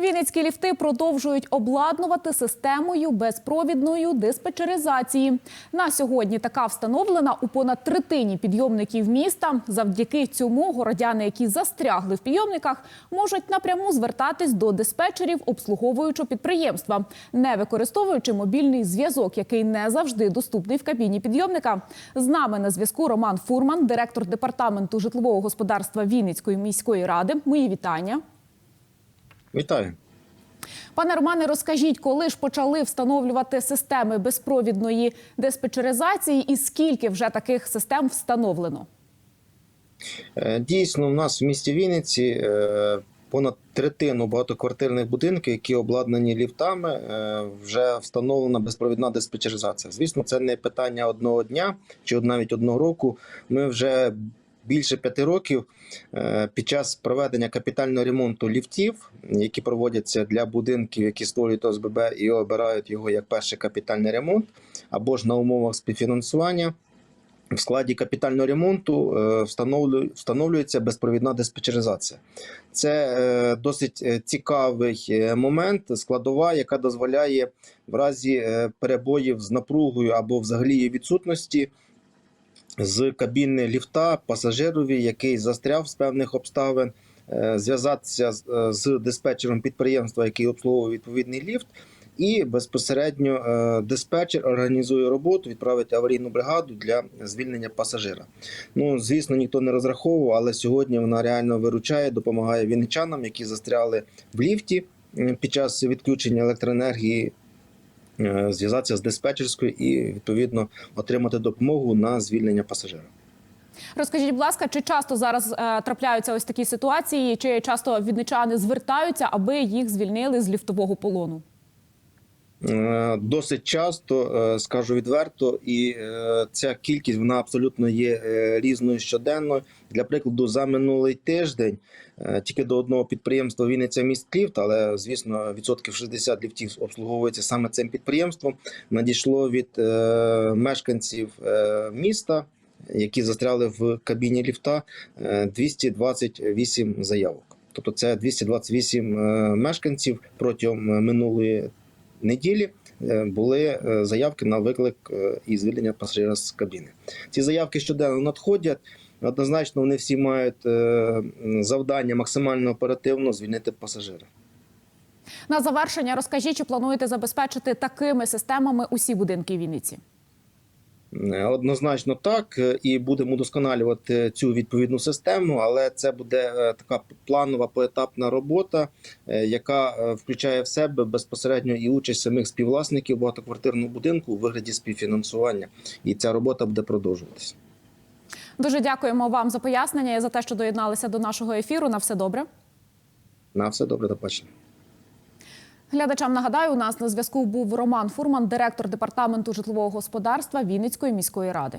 Вінницькі ліфти продовжують обладнувати системою безпровідної диспетчеризації. На сьогодні така встановлена у понад третині підйомників міста. Завдяки цьому городяни, які застрягли в підйомниках, можуть напряму звертатись до диспетчерів обслуговуючого підприємства, не використовуючи мобільний зв'язок, який не завжди доступний в кабіні підйомника. З нами на зв'язку Роман Фурман, директор департаменту житлового господарства Вінницької міської ради. Мої вітання. Вітаю. Пане Романе, розкажіть, коли ж почали встановлювати системи безпровідної диспетчеризації і скільки вже таких систем встановлено? Е, Дійсно, у нас в місті Вінниці е, понад третину багатоквартирних будинків, які обладнані ліфтами, е, вже встановлена безпровідна диспетчеризація. Звісно, це не питання одного дня чи навіть одного року. Ми вже більше п'яти років е, під час проведення капітального ремонту ліфтів, які проводяться для будинків, які створюють ОСББ і обирають його як перший капітальний ремонт, або ж на умовах співфінансування. В складі капітального ремонту е, встановлюється безпровідна диспетчеризація. Це е, досить цікавий момент, складова, яка дозволяє в разі перебоїв з напругою або взагалі її відсутності з кабіни ліфта пасажирові, який застряв з певних обставин, е, зв'язатися з- е, диспетчером підприємства, який обслуговує відповідний ліфт. І безпосередньо е, диспетчер організує роботу, відправить аварійну бригаду для звільнення пасажира. Ну звісно, ніхто не розраховував, але сьогодні вона реально виручає, допомагає вінничанам, які застряли в ліфті під час відключення електроенергії. Е, Зв'язатися з диспетчерською і відповідно отримати допомогу на звільнення пасажира. Розкажіть, будь ласка, чи часто зараз е, трапляються ось такі ситуації, чи часто відничани звертаються, аби їх звільнили з ліфтового полону? Е, Досить часто е, скажу відверто, і е, ця кількість вона абсолютно є різною щоденно. Для прикладу, за минулий тиждень тільки до одного підприємства Вінниця міст ліфт, але звісно, відсотків 60 ліфтів обслуговується саме цим підприємством. Надійшло від мешканців міста, які застряли в кабіні ліфта, е, 228 заявок. Тобто, це 228 е, мешканців протягом минулої неділі е, були е, заявки на виклик е, і звільнення пасажира з кабіни. Ці заявки щоденно надходять. Однозначно, вони всі мають завдання максимально оперативно звільнити пасажира. На завершення розкажіть, чи плануєте забезпечити такими системами усі будинки Вінниці? Е, Однозначно так, е, і будемо удосконалювати цю відповідну систему, але це буде е, така планова поетапна робота, яка включає в себе безпосередньо і участь самих співвласників багатоквартирного будинку у вигляді співфінансування. І ця робота буде продовжуватися. Дуже дякуємо вам за пояснення і за те, що доєдналися до нашого ефіру. На все добре. На все добре, до побачення. Глядачам нагадаю, у нас на зв'язку був Роман Фурман, директор департаменту житлового господарства Вінницької міської ради.